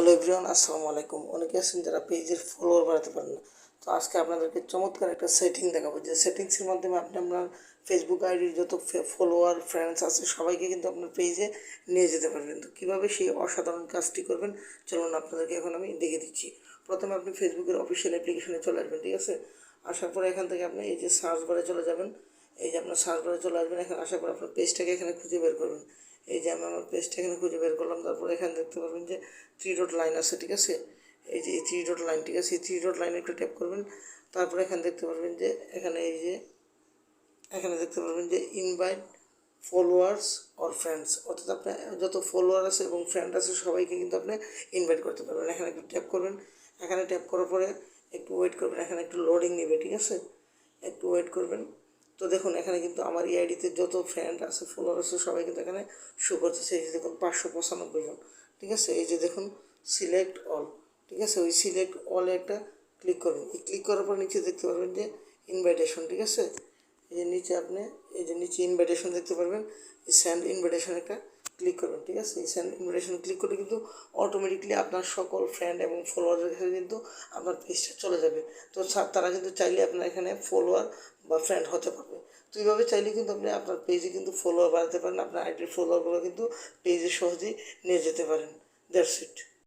Hello everyone আসসালামু আলাইকুম অনেকে আছেন যারা পেজের ফলোয়ার বাড়াতে পারেন না। তো আজকে আপনাদেরকে চমৎকার একটা সেটিং দেখাবো। যে সেটিংসের মাধ্যমে আপনি আপনার ফেসবুক আইডির যত ফলোয়ার ফ্রেন্ডস আছে, সবাইকে কিন্তু আপনার পেজে নিয়ে যেতে পারবেন। তো কীভাবে সেই অসাধারণ কাজটি করবেন, চলুন আপনাদেরকে এখন আমি দেখে দিচ্ছি। প্রথমে আপনি ফেসবুকের অফিসিয়াল অ্যাপ্লিকেশনে চলে আসবেন, ঠিক আছে? আসার পরে এখান থেকে আপনি এই যে সার্চ বারে চলে যাবেন। এই যে আপনার সার্চ বারে চলে আসবেন, এখানে আসার পর আপনার পেজটাকে এখানে খুঁজে বের করবেন। এই যে আমি আমার পেজটা এখানে খুঁজে বের করলাম, তারপরে এখানে দেখতে পারবেন যে থ্রি ডট লাইন আছে, ঠিক আছে? এই যে এই থ্রি ডট লাইন ঠিক আছে? এই থ্রি ডট লাইনে একটু ট্যাপ করবেন, তারপরে এখানে দেখতে পারবেন যে এখানে এই যে, এখানে দেখতে পারবেন যে ইনভাইট ফলোয়ার্স অর ফ্রেন্ডস অর্থাৎ আপনার যত ফলোয়ার আছে এবং ফ্রেন্ড আছে, সবাইকে কিন্তু আপনি ইনভাইট করতে পারবেন। এখানে একটু ট্যাপ করবেন। এখানে ট্যাপ করার পরে একটু ওয়েট করবেন, এখানে একটু লোডিং নেবে, ঠিক আছে? একটু ওয়েট করবেন। তো দেখুন, এখানে কিন্তু আমার এই আইডিতে যত ফ্রেন্ড আছে ফলোয়ার আছে, সবাই কিন্তু এখানে শো করতেছে। এই যে দেখুন, পাঁচশো পঁচানব্বই জন, ঠিক আছে? এই যে দেখুন সিলেক্ট অল ঠিক আছে? ওই সিলেক্ট অলে একটা ক্লিক করবেন। এই ক্লিক করার পর নিচে দেখতে পারবেন যে ইনভাইটেশন ঠিক আছে? এই যে নিচে আপনি, এই যে নিচে ইনভাইটেশন দেখতে পারবেন। স্যান্ড ইনভাইটেশন একটা ক্লিক করবেন ঠিক আছে? এই ইনভিটেশন ক্লিক করলে কিন্তু অটোমেটিকলি আপনার সকল ফ্রেন্ড এবং ফলোয়ারের কাছে কিন্তু আপনার পেজটা চলে যাবে। তো তারা কিন্তু চাইলে আপনার এখানে ফলোয়ার বা ফ্রেন্ড হতে পারবে। তো এইভাবে চাইলে কিন্তু আপনি আপনার পেজে কিন্তু ফলোয়ার বাড়াতে পারেন, আপনার আইডির ফলোয়ারগুলো কিন্তু পেজে সহজেই নিয়ে যেতে পারেন। That's it